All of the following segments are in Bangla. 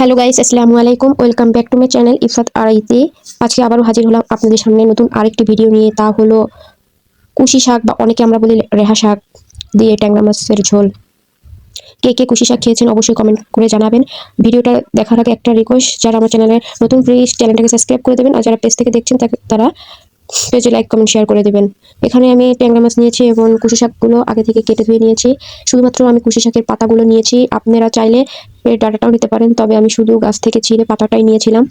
হ্যালো গাইস আসসালামু আলাইকুম welcome back to my channel Ifat আড়াইতে আজকে আবারও হাজির হলাম আপনাদের সামনে নতুন আরেকটি ভিডিও নিয়ে। তা হলো কুশি শাক বা অনেকে আমরা বলি রেহা শাক দিয়ে ট্যাংরা মাছের ঝোল। কে কে কুশি শাক খেয়েছেন অবশ্যই কমেন্ট করে জানাবেন। ভিডিওটা দেখার আগে একটা রিকোয়েস্ট যারা আমার চ্যানেলে নতুন প্লিজ চ্যানেলটাকে সাবস্ক্রাইব করে দেবেন। আর যারা পেজ থেকে দেখছেন তারা পেজে লাইক কমেন্ট শেয়ার করে দেবেন। এখানে আমি ট্যাংরা মাছ নিয়েছি এবং কুশি শাকগুলো আগে থেকে কেটে ধুয়ে নিয়েছি। শুধুমাত্র আমি কুশি শাকের পাতাগুলো নিয়েছি। আপনারা চাইলে এর ডাটাটাও নিতে পারেন। তবে আমি শুধু গাছ থেকে ছিঁড়ে পাতাটাই নিয়েছিলাম।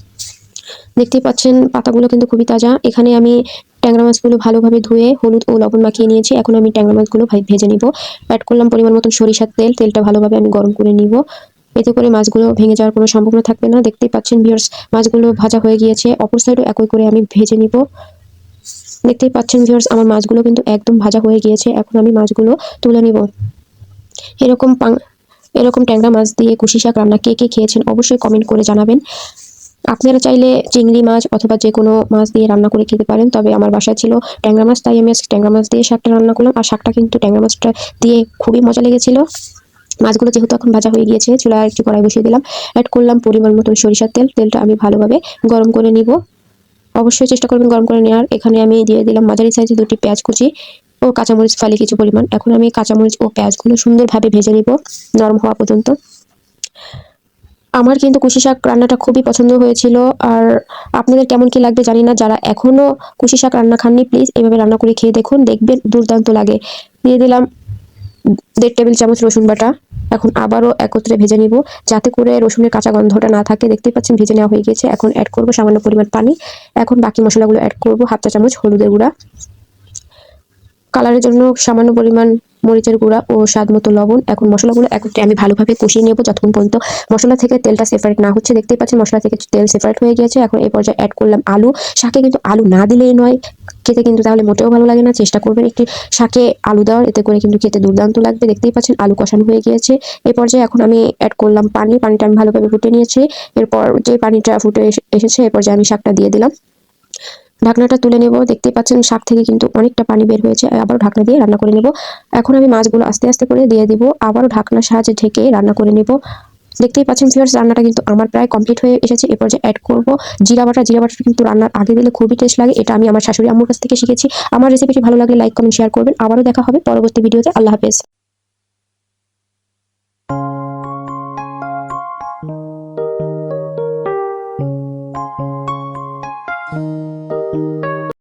দেখতেই পাচ্ছেন, পাতাগুলো কিন্তু খুবই তাজা। এখানে আমি ট্যাংরা মাছগুলো ভালোভাবে ধুয়ে হলুদ ও লবণ মাখিয়ে নিয়েছি। এখন আমি ট্যাংরা মাছগুলো ভেজে নিব। অ্যাড করলাম পরিমাণ মতন সরিষার তেল। তেলটা ভালোভাবে আমি গরম করে নিব। এতে করে মাছগুলো ভেঙে যাওয়ার কোনো সম্ভাবনা থাকবে না। দেখতেই পাচ্ছেন ভিউয়ার্স মাছগুলো ভাজা হয়ে গিয়েছে। অপর সাইডও একই করে আমি ভেজে নিব। দেখতেই পাচ্ছেন ভিউয়ার্স আমার মাছগুলো কিন্তু একদম ভাজা হয়ে গিয়েছে। এখন আমি মাছগুলো তুলে নিব। এরকম এরকম ট্যাংরা মাছ দিয়ে কুশি শাক রান্না কে কে খেয়েছেন অবশ্যই কমেন্ট করে জানাবেন। আপনারা চাইলে চিংড়ি মাছ অথবা যে কোনো মাছ দিয়ে রান্না করে খেতে পারেন, তবে আমার বাসায় ছিল ট্যাংরা মাছ, তাই আমি ট্যাংরা মাছ দিয়ে শাকটা রান্না করলাম। আর শাকটা কিন্তু ট্যাংরা মাছটা দিয়ে খুবই মজা লেগেছিল। মাছগুলো যেহেতু এখন ভাজা হয়ে গিয়েছে, চুলায় একটু কড়াই বসিয়ে দিলাম। অ্যাড করলাম পরিমাণ মতন সরিষার তেল, তেলটা আমি ভালোভাবে গরম করে নিব। অবশ্যই চেষ্টা করবেন গরম করে নেওয়ার। এখানে আমি দিয়ে দিলাম মাঝারি সাইজে দুটি পেঁয়াজ কুচি। ও কাঁচামরিচ ফালি কিছু পরিমাণ। এখন আমি কাঁচামরিচ ও পেঁয়াজগুলো সুন্দরভাবে ভেজে নিব, নরম হওয়া পর্যন্ত। আমার কিন্তু কুশি শাক রান্নাটা খুবই পছন্দ হয়েছিল। আর আপনাদের কেমন কি লাগবে জানি না, যারা এখনও কুশি শাক রান্না খাননি প্লিজ এভাবে রান্না করে খেয়ে দেখুন, দেখবেন দুর্দান্ত লাগে। দিয়ে দিলাম দেড় টেবিল চামচ রসুন বাটা। এখন আবারও একত্রে ভেজে নিব, যাতে করে রসুনের কাঁচা গন্ধটা না থাকে। দেখতেই পাচ্ছেন ভেজে নেওয়া হয়ে গেছে। এখন অ্যাড করব সামান্য পরিমাণ পানি। এখন বাকি মশলাগুলো অ্যাড করব হাফ চা চামচ হলুদের গুঁড়া। কালারের জন্য সামান্য পরিমাণ মরিচের গুঁড়া ও স্বাদ মতো লবণ। এখন মশলাগুলো একত্রে আমি ভালোভাবে কষিয়ে নেব যতক্ষণ পর্যন্ত মশলা থেকে তেলটা সেপারেট না হচ্ছে। দেখতেই পাচ্ছেন মশলা থেকে তেল সেপারেট হয়ে গিয়েছে। এখন এই পর্যায়ে অ্যাড করলাম আলু। শাকে কিন্তু আলু না দিলেই নয়। খেতে কিন্তু তাহলে মোটেও ভালো লাগে না। চেষ্টা করবেন একটি শাকে আলু দেওয়ার। এতে করে কিন্তু খেতে দুর্দান্ত লাগবে। দেখতেই পাচ্ছেন আলু কষানো হয়ে গিয়েছে। এই পর্যায়ে এখন আমি অ্যাড করলাম পানি। পানিটা আমি ভালোভাবে ফুটে নিয়েছি। এরপর যে পানিটা ফুটে এসেছে এই পর্যায়ে আমি শাকটা দিয়ে দিলাম। ঢাকনাটা তুলে নেব। দেখতেই পাচ্ছেন শাক থেকে কিন্তু অনেকটা পানি বের হয়েছে। আবারও ঢাকনা দিয়ে রান্না করে নেব। এখন আমি মাছগুলো আস্তে আস্তে করে দিয়ে দিব। আবারও ঢাকনার সাহায্যে ঢেকে রান্না করে নেব। দেখতেই পাচ্ছেন ফিয়ার্স রান্নাটা কিন্তু আমার প্রায় কমপ্লিট হয়ে এসেছে। এরপর যে অ্যাড করব, জিরা বাটা। জিরা বাটা কিন্তু রান্নার আগে দিলে খুবই টেস্ট লাগে। এটা আমি আমার শাশুড়ি আম্মুর কাছ থেকে শিখেছি। আমার রেসিপিটি ভালো লাগলে লাইক কমেন্ট শেয়ার করবেন। আবারও দেখা হবে পরবর্তী ভিডিওতে আল্লাহ হাফেজ।